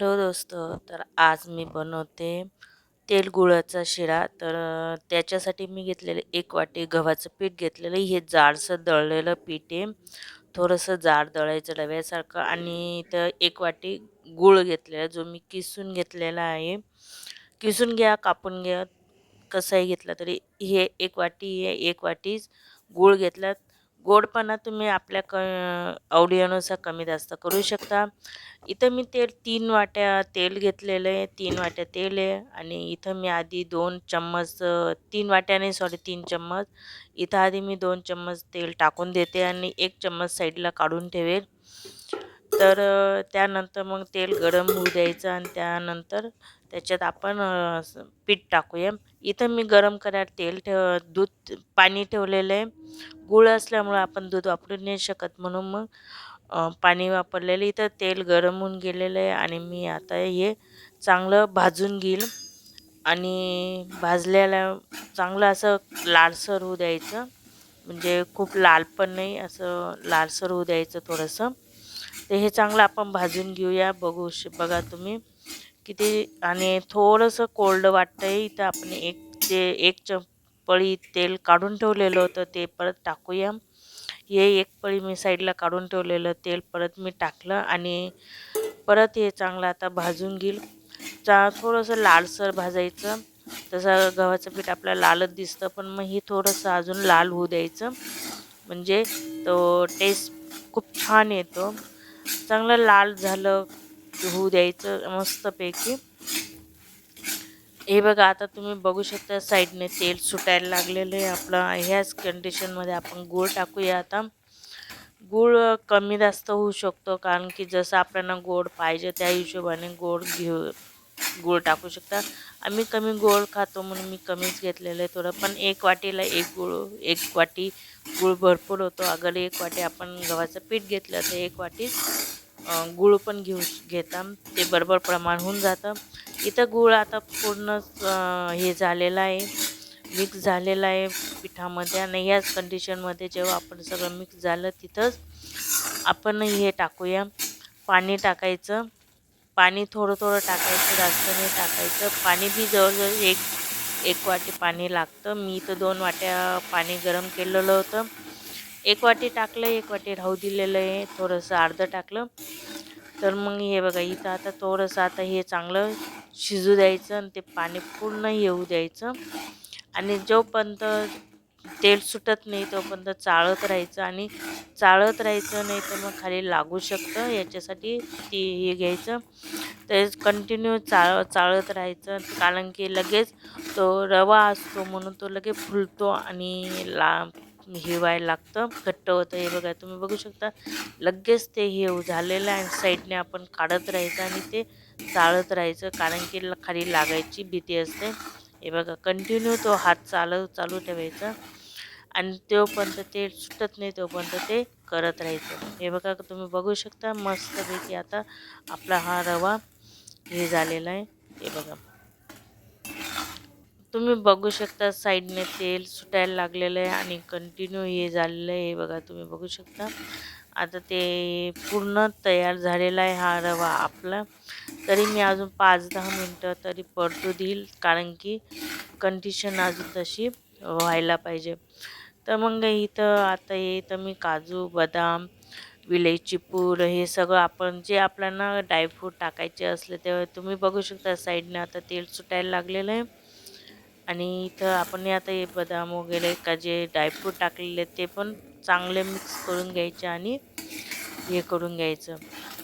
Hello दोस्त तर आज मी बनवते तेल गुळाचा शिरा. तर त्याच्यासाठी मी घेतलेले एक वाटी गव्हाचं पीठ घेतलेलं. हे जाडसं दळलेलं पीठ आहे. थोडंसं जाड दळायचं डव्यासारखं आणि तर एक वाटी गूळ घेतलेला जो मी किसून घेतलेला आहे. किसून घ्या कापून घ्या कसाही घेतला तरी. हे एक वाटी हे एक वाटीच गूळ घेतला. गोडपणा तुम्ही आपल्या क आवडीनुसार कमी जास्त करू शकता. इथं मी तेल तीन वाट्या तेल घेतलेलं आहे. तीन वाट्या तेल आहे आणि इथं मी आधी दोन चम्मच तीन वाट्याने सॉरी तीन चम्मच. इथं आधी मी दोन चम्मच तेल टाकून देते आणि एक चम्मच साईडला काढून ठेवेल. तर त्यानंतर मग तेल गरम होऊ द्यायचं आणि त्यानंतर त्याच्यात आपण पीठ टाकूया. इथं मी गरम करायला तेल ठेव दूध पाणी ठेवलेलं आहे. गुळ असल्यामुळं आपण दूध वापरू नाही शकत म्हणून मग पाणी वापरलेलं इथं तेल गरम होऊन गेलेलं आहे आणि मी आता हे चांगलं भाजून घेईल. आणि भाजल्याला चांगलं असं लालसर होऊ द्यायचं. म्हणजे खूप लाल पण नाही असं लालसर होऊ द्यायचं थोडंसं. तर हे चांगलं आपण भाजून घेऊया. बघू श बघा तुम्ही. किती आणि थोडंसं कोल्ड वाटतं इथं आपण एक ते एक च पळी तेल काढून ठेवलेलं होतं ते परत टाकूया. हे एक पळी मी साईडला काढून ठेवलेलं तेल परत मी टाकलं आणि परत हे चांगलं आता भाजून घेईल. चा थोडंसं लालसर भाजायचं. तसं गव्हाचं पीठ आपल्याला लालच दिसतं पण मग हे थोडंसं अजून लाल होऊ द्यायचं. म्हणजे तो टेस्ट खूप छान येतो. चांगलं लाल झालं होऊ द्यायचं मस्तपैकी. हे बघा आता तुम्ही बघू शकता साईडने तेल सुटायला लागलेलं आहे आपलं. ह्याच कंडिशनमध्ये आपण गूळ टाकूया आता. गूळ कमी जास्त होऊ शकतो कारण की जसं आपल्याला गोड पाहिजे त्या हिशोबाने गोड घेऊ गूळ टाकू शकता. आम्ही कमी गोड खातो म्हणून मी कमीच घेतलेलं आहे थोडं. पण एक वाटीला एक गूळ एक वाटी गूळ भरपूर होतो. अगर एक वाटी आपण गव्हाचं पीठ घेतलं तर एक वाटी गूळ पण घेऊ घेता. ते बरोबर प्रमाण होऊन जातं. इथं गूळ आता पूर्ण हे झालेलं आहे. मिक्स झालेलं आहे पिठामध्ये आणि याच कंडिशनमध्ये जेव्हा आपण सगळं मिक्स झालं तिथंच आपण हे टाकूया. पाणी टाकायचं. पाणी थोडं थोडं टाकायचं जास्त नाही टाकायचं. पाणी बी जवळजवळ एक एक वाटी पाणी लागतं. मी इथं दोन वाट्या पाणी गरम केलेलं होतं. एक वाटी टाकलं एक वाटी राहू दिलेलं आहे थोडंसं अर्धं टाकलं. तर मग हे बघा इथं आता थोडंसं आता हे चांगलं शिजू द्यायचं आणि ते पाणी पूर्ण येऊ द्यायचं. आणि जोपर्यंत तेल सुटत नाही तोपर्यंत चाळत राहायचं आणि चाळत राहायचं नाही तर मग खाली लागू शकतं. याच्यासाठी ती हे घ्यायचं. ते कंटिन्यू चाळ चाळत राहायचं. कारण की लगेच तो रवा असतो म्हणून तो लगेच फुलतो आणि ला हिवायला व्हायला लागतं. घट्ट होतं हे बघा तुम्ही बघू शकता. लगेच ते हे झालेलं आहे साईडने आपण काढत राहायचं आणि ते चाळत राहायचं कारण की खाली लागायची भीती असते. हे बघा कंटिन्यू तो हात चालव चालू ठेवायचा आणि तोपर्यंत ते सुटत नाही तोपर्यंत ते करत राहायचं. हे बघा तुम्ही बघू शकता मस्तपैकी आता आपला हा रवा हे झालेला आहे. हे बघा. तुम्ही बघू शकता साईडने तेल सुटायला लागलेलं आहे आणि कंटिन्यू हे झालेलं आहे. हे बघा तुम्ही बघू शकता. आता ते पूर्ण तयार झालेला आहे हा रवा आपला. तरी मी अजून पाच दहा मिनटं तरी परतू देईल कारण की कंडिशन अजून तशी व्हायला पाहिजे. तर मग इथं आता हे इथं मी काजू बदाम विलायची पूर हे सगळं आपण जे आपल्याला ड्रायफ्रूट टाकायचे असले तेव्हा तुम्ही बघू शकता साईडने आता तेल सुटायला लागलेलं आहे. आणि इथं आपण आता हे बदाम वगैरे का जे ड्रायफ्रूट टाकलेले ते पण चांगले मिक्स करून घ्यायचे आणि हे करून घ्यायचं.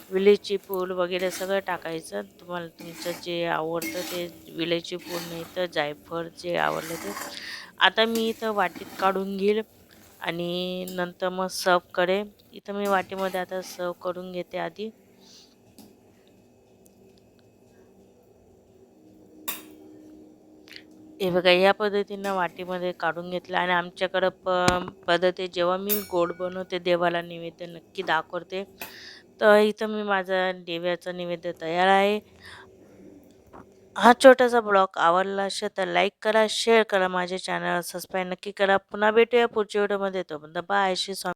विलायची पूड वगैरे सगळं टाकायचं. तुम्हाला तुमचं जे आवडतं ते विलायची पूड नाही तर जायफळ जे आवडलं ते. आता मी इथं वाटीत काढून घेईल आणि नंतर मग सर्व करेन. इथं मी वाटीमध्ये आता सर्व करून घेते आधी. हे बघा या पद्धतीनं वाटीमध्ये काढून घेतलं आणि आमच्याकडं प पद्धत आहे जेव्हा मी गोड बनवते देवाला नैवेद्य नक्की दाखवते. तर इथं मी माझा देव्याचं नैवेद्य तयार आहे. हा छोटासा ब्लॉग आवडला असेल तर लाईक करा शेअर करा माझे चॅनल सबस्क्राईब नक्की करा. पुन्हा भेटूया पुढच्या व्हिडिओमध्ये. तो बाय श्री स्वामी.